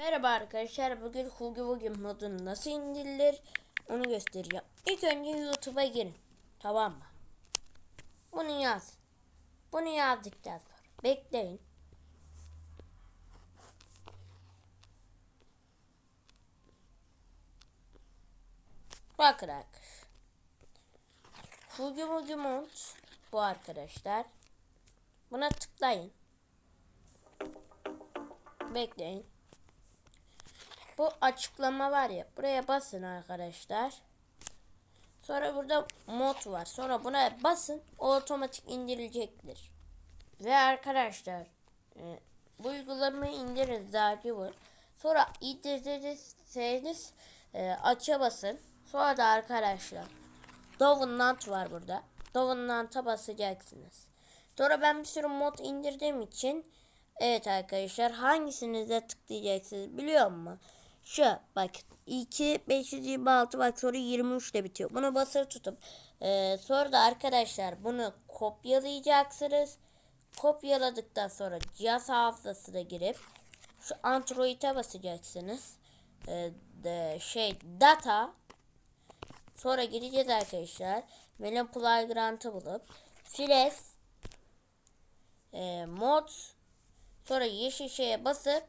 Merhaba arkadaşlar. Bugün Hugi Bugi modunu nasıl indirilir onu göstereceğim. İlk önce YouTube'a girin. Tamam mı? Bunu yaz. Bunu yazdıktan sonra bekleyin. Bakın arkadaşlar. Hugi Bugi mod bu arkadaşlar. Buna tıklayın. Bekleyin. Bu açıklama var ya. Buraya basın arkadaşlar. Sonra burada mod var. Sonra buna basın. Otomatik indirilecektir. Ve arkadaşlar e, bu uygulamayı indirin zaten var. Sonra indirdiyseniz e, aça basın. Sonra da arkadaşlar Download var burada. Download'a basacaksınız. Sonra ben bir sürü mod indirdiğim için evet arkadaşlar hangisinize tıklayacaksınız biliyor musun? Şu bak 2 526 bak sonra 23 ile bitiyor. Bunu basılı tutup e, sonra da arkadaşlar bunu kopyalayacaksınız. Kopyaladıktan sonra cihaz hafızasına girip şu Android'e basacaksınız. E, de, şey data Sonra gideceğiz arkadaşlar. Melon Playground'ı bulup Flash e, mod sonra yeşil şeye basıp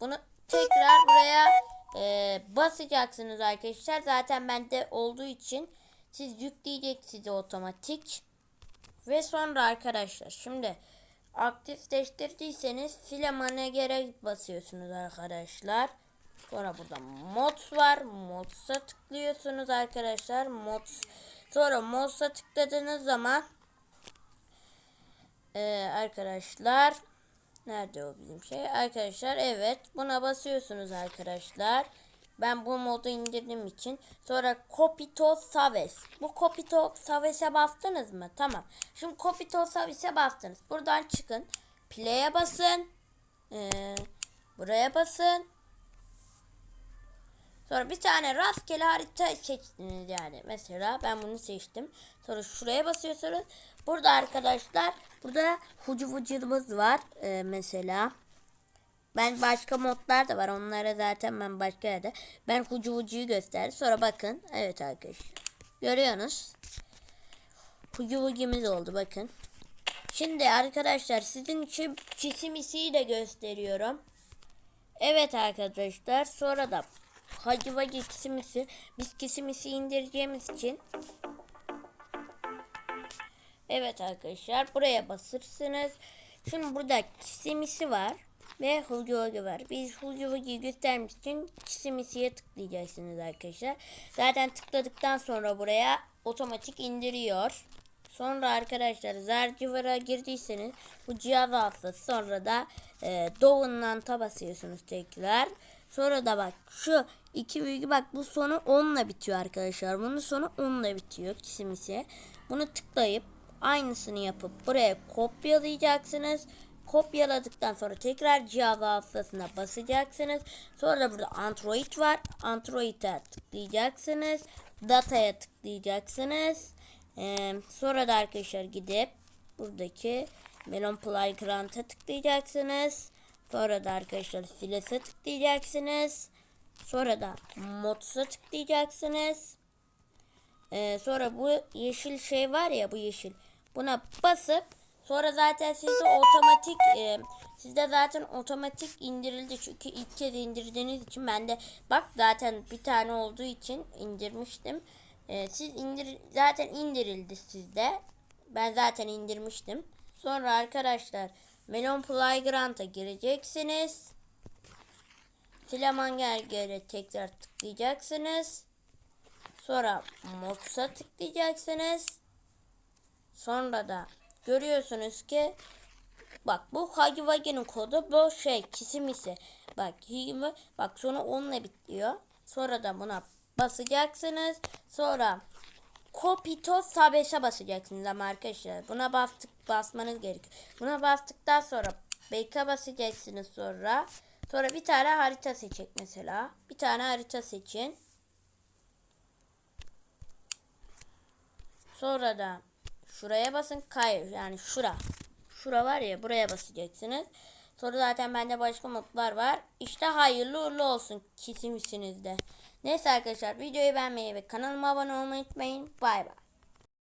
bunu tekrar buraya e, basacaksınız arkadaşlar. Zaten bende olduğu için siz yükleyecek size otomatik. Ve sonra arkadaşlar şimdi aktifleştirdiyseniz filamana gerek basıyorsunuz arkadaşlar. Sonra burada mod var. Mods'a tıklıyorsunuz arkadaşlar. Mods. Sonra mods'a tıkladığınız zaman ee, arkadaşlar nerede o bizim şey? Arkadaşlar evet buna basıyorsunuz arkadaşlar. Ben bu modu indirdiğim için. Sonra Copito Saves. Bu Copito Saves'e bastınız mı? Tamam. Şimdi Copito Saves'e bastınız. Buradan çıkın. Play'e basın. Ee, buraya basın. Sonra bir tane rastgele harita seçtiniz yani. Mesela ben bunu seçtim. Sonra şuraya basıyorsunuz. Burada arkadaşlar burada hucu vucumuz var ee, mesela. Ben başka modlar da var. Onlara zaten ben başka yerde. Ben hucu vucuyu gösterdim. Sonra bakın. Evet arkadaşlar. Görüyorsunuz. Hucu vucumuz oldu bakın. Şimdi arkadaşlar sizin için çisimisiyi de gösteriyorum. Evet arkadaşlar. Sonra da Hacı Vacı kisimisi biz kisimisi indireceğimiz için Evet arkadaşlar buraya basırsınız. Şimdi burada kisimisi var ve Hugi Vagi var. Biz Hugi Vagi'yi göstermek için kisimisiye tıklayacaksınız arkadaşlar. Zaten tıkladıktan sonra buraya otomatik indiriyor. Sonra arkadaşlar Zarcivar'a girdiyseniz bu cihaz alsa sonra da e, Doğun'dan basıyorsunuz tekrar. Sonra da bak şu iki virgül bak bu sonu 10 ile bitiyor arkadaşlar. Bunun sonu 10 ile bitiyor kisimisi. Bunu tıklayıp aynısını yapıp buraya kopyalayacaksınız. Kopyaladıktan sonra tekrar cihaz hafızasına basacaksınız. Sonra da burada Android var. Android'e tıklayacaksınız. Data'ya tıklayacaksınız. Ee, sonra da arkadaşlar gidip buradaki Melon Playground'a tıklayacaksınız. Sonra da arkadaşlar Files'e tıklayacaksınız. Sonra da Mods'a tıklayacaksınız. Ee, sonra bu yeşil şey var ya bu yeşil. Buna basıp sonra zaten sizde otomatik e, sizde zaten otomatik indirildi. Çünkü ilk kez indirdiğiniz için ben de bak zaten bir tane olduğu için indirmiştim. Ee, siz indir zaten indirildi sizde. Ben zaten indirmiştim. Sonra arkadaşlar Melon Playground'a gireceksiniz. Flaman göre tekrar tıklayacaksınız. Sonra Mods'a tıklayacaksınız. Sonra da görüyorsunuz ki bak bu Hagiwagi'nin kodu bu şey kisimisi. Bak Higime bak 10 ile bitiyor. Sonra da buna basacaksınız. Sonra Kopito Sabes'e basacaksınız ama arkadaşlar. Buna bastık basmanız gerekiyor. Buna bastıktan sonra Bake'a basacaksınız sonra. Sonra bir tane harita seçecek mesela. Bir tane harita seçin. Sonra da şuraya basın. Kayır yani şura. Şura var ya buraya basacaksınız. Sonra zaten bende başka modlar var. İşte hayırlı uğurlu olsun kisimisiniz de. Neyse arkadaşlar videoyu beğenmeyi ve kanalıma abone olmayı unutmayın. Bay bay.